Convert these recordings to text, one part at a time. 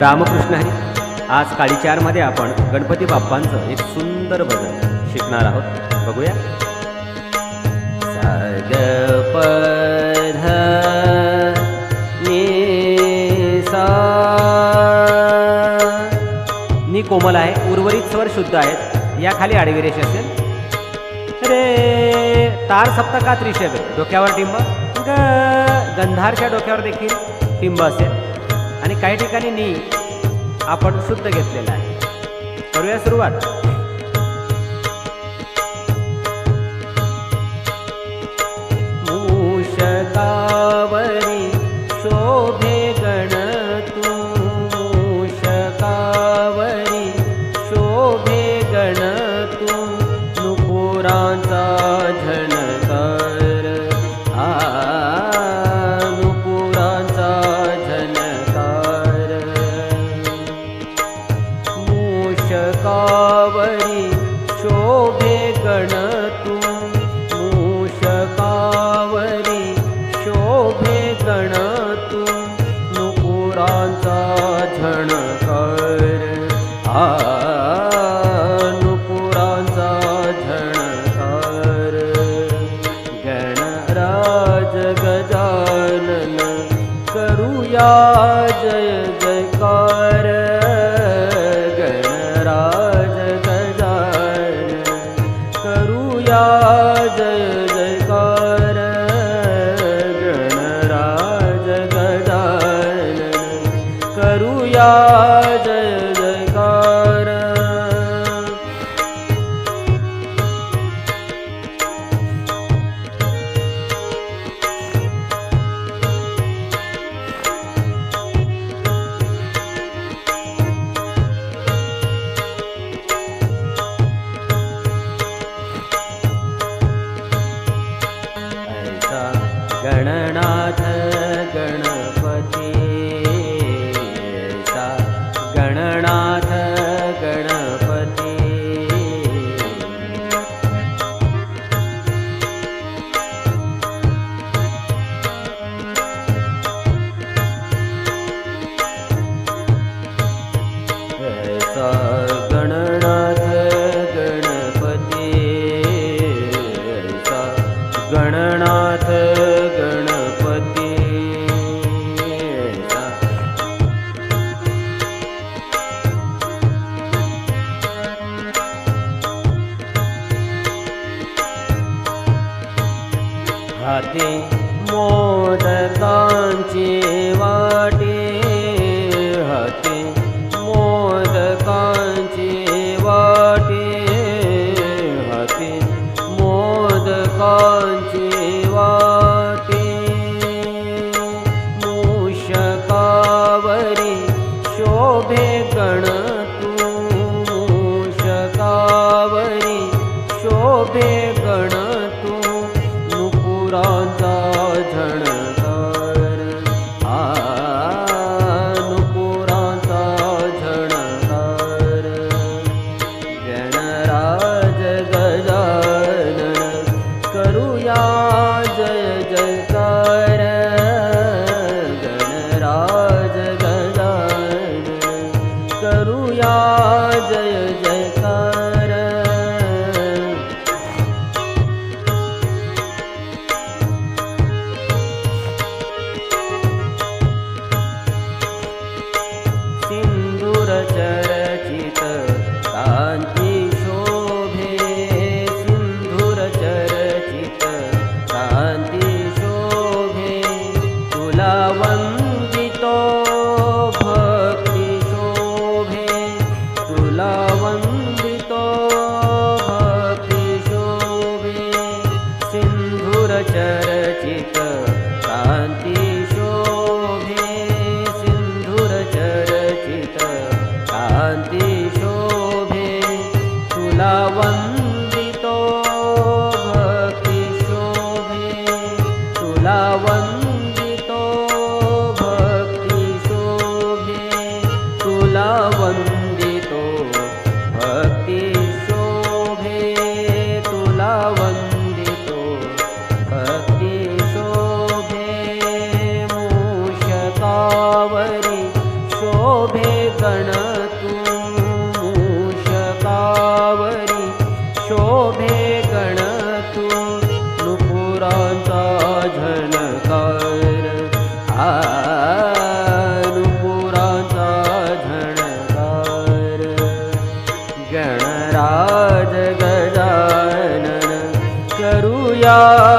रामकृष्ण हरी. आज काळी चारमध्ये आपण गणपती बाप्पांचं एक सुंदर भजन शिकणार आहोत. बघूया. साग पध नि सा कोमल आहे उर्वरित स्वर शुद्ध आहेत. या खाली आडवी रेष असेल. रे तार सप्तकात रिषभ. आहे डोक्यावर टिंब. ग गंधारच्या डोक्यावर देखील टिंब असेल. आणि काही ठिकाणी नी आपण शुद्ध घेतलेला आहे. करूया सुरुवात. मूषका જય हाती मोदकांची वाटे हाती मोदकांची वाटे हाती मोदकांची जय जयकार। सिन्दूरचर ಬೃಂದಾವನ್ या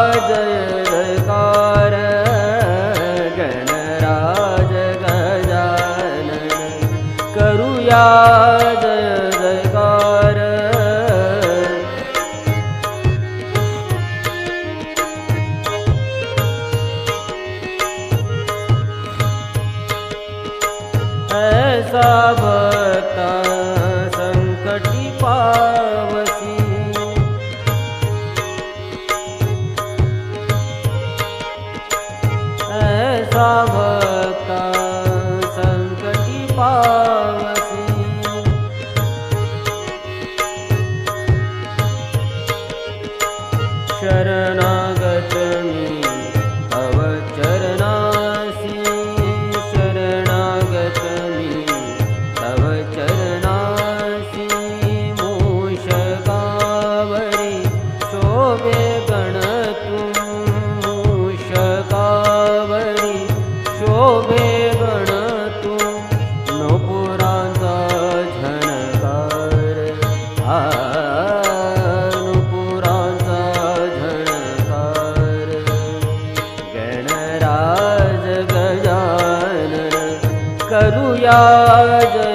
वसि शरणागच चरणासि। शरणागचनि अव चरणासि। मूषकावणि शोभे गणतुकावणि शोभे जगजानन करूया ज